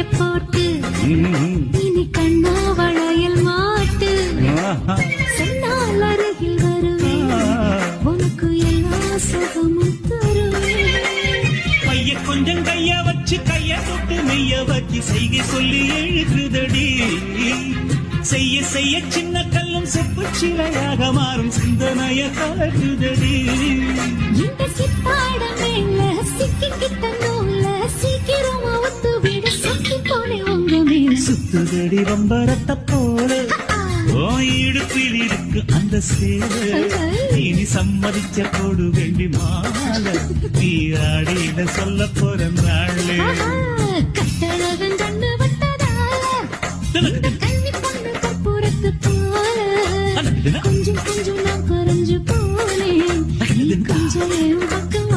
மாலைய போட்டு. இனி கண்ணா வளையல் மாட்டு. சொன்னால் அருகில் வருவேன். உனக்கு எல்லா சுகமும் தருவேன். கைய கொஞ்சம் கைய வச்சு கைய தொட்டு மெய்ய வச்சு செய்கை சொல்லி எழுதுதடி. செய்ய செய்ய சின்ன கல்லும் செப்பு சிலையாக மாறும் சிந்தனைய காட்டுதடி. இந்த சித்தாட மேல சிக்கிக்கிட்ட சுத்துதடி வம்பரத்த போல. இடுப்பில் இருக்கு அந்த சேவை இனி சம்மதிச்ச போடு வேண்டி மால. நீ ஆடின சொல்ல போற நாளே. கொஞ்சம் கொஞ்சம் நான் குறைஞ்சு போனேன். கொஞ்சம் பக்கம்